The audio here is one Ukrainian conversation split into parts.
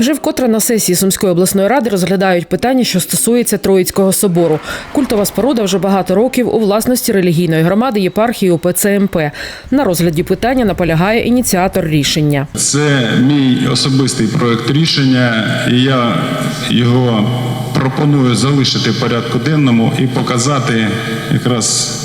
Вже вкотре на сесії Сумської обласної ради розглядають питання, що стосується Троїцького собору. Культова споруда вже багато років у власності релігійної громади єпархії УПЦ МП. На розгляді питання наполягає ініціатор рішення. Це мій особистий проект рішення, і я його пропоную залишити в порядку денному і показати якраз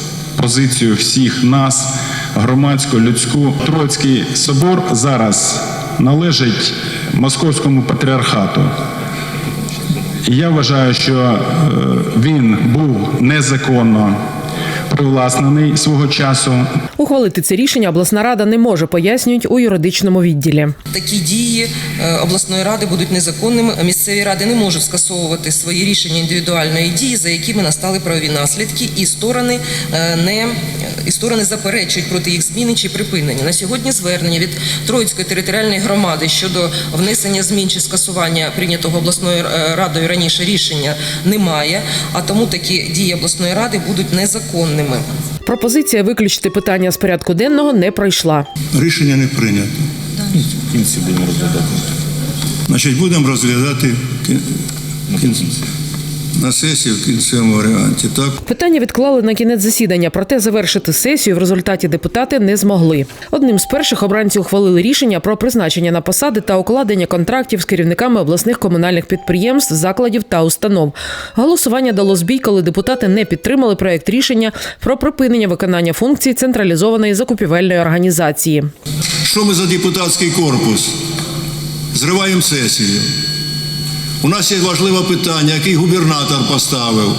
позицію всіх нас, громадську, людську. Троїцький собор зараз належить Московському патріархату. Я вважаю, що е, він був незаконно привласнений свого часу. Ухвалити це рішення обласна рада не може, пояснюють у юридичному відділі. Такі дії е, обласної ради будуть незаконними. Місцеві ради не можуть скасовувати свої рішення індивідуальної дії, за якими настали правові наслідки, і сторони е, не і сторони заперечують проти їх зміни чи припинення. На сьогодні звернення від Троїцької територіальної громади щодо внесення змін чи скасування прийнятого обласною е, радою раніше рішення немає. А тому такі дії обласної ради будуть незаконними. Пропозиція виключити питання з порядку денного не пройшла. Рішення не прийнято. В кінці будемо розглядати. Значить, будемо розглядати в кінці- на сесії в кінцевому варіанті. Так? Питання відклали на кінець засідання, проте завершити сесію в результаті депутати не змогли. Одним з перших обранці ухвалили рішення про призначення на посади та укладення контрактів з керівниками обласних комунальних підприємств, закладів та установ. Голосування дало збій, коли депутати не підтримали проект рішення про припинення виконання функцій централізованої закупівельної організації. Що ми за депутатський корпус? Зриваємо сесію. У нас є важливе питання, який губернатор поставив.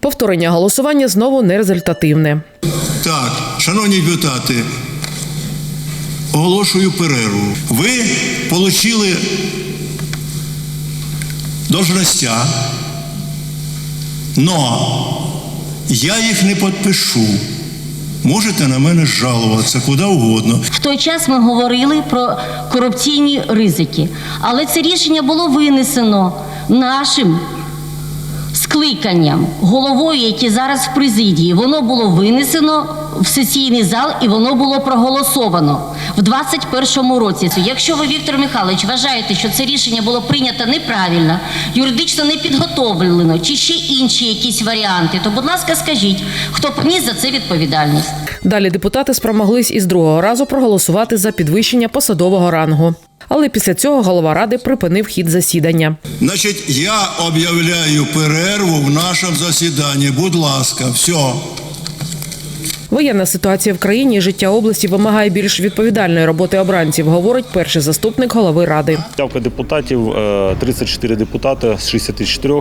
Повторення голосування знову нерезультативне. Так, шановні депутати, оголошую перерву. Ви отримали должностя, но я їх не підпишу. Можете на мене жалуватися куди угодно. В той час ми говорили про корупційні ризики, але це рішення було винесено нашим скликанням, головою, який зараз в президії. Воно було винесено в сесійний зал і воно було проголосовано в 21-му році. Якщо ви, Віктор Михайлович, вважаєте, що це рішення було прийнято неправильно, юридично не підготовлено, чи ще інші якісь варіанти, то, будь ласка, скажіть, хто поніс за це відповідальність? Далі депутати спромоглись із другого разу проголосувати за підвищення посадового рангу. Але після цього голова ради припинив хід засідання. Значить, я об'являю перерву в нашому засіданні. Будь ласка, все. Воєнна ситуація в країні і життя області вимагає більш відповідальної роботи обранців, говорить перший заступник голови ради. Явка депутатів е, 34 депутати з 64. Е,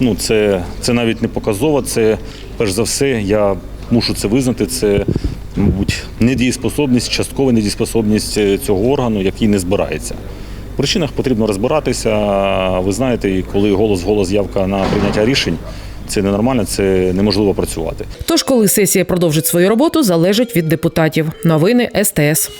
Ну, це, це навіть не показово. Це перш за все, я мушу це визнати. Це, мабуть, недієспособність, часткова недієспособність е, цього органу, який не збирається. В причинах потрібно розбиратися. Ви знаєте, коли голос голос явка на прийняття рішень, це ненормально, це неможливо працювати. Тож, коли сесія продовжить свою роботу, залежить від депутатів. Новини СТС.